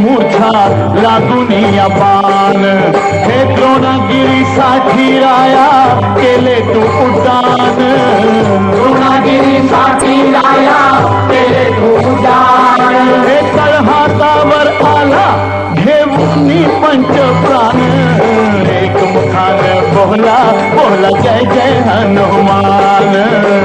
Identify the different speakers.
Speaker 1: मुठा लागुनिया पान
Speaker 2: हे द्रोणागिरीसाठी राया केले तू उड्डाण
Speaker 1: द्रोणागिरीसाठी राया केले तू उड्डाण
Speaker 2: हे तावर आला घेऊन पंच प्राण एक मुखान बोला बोला जय जय हनुमान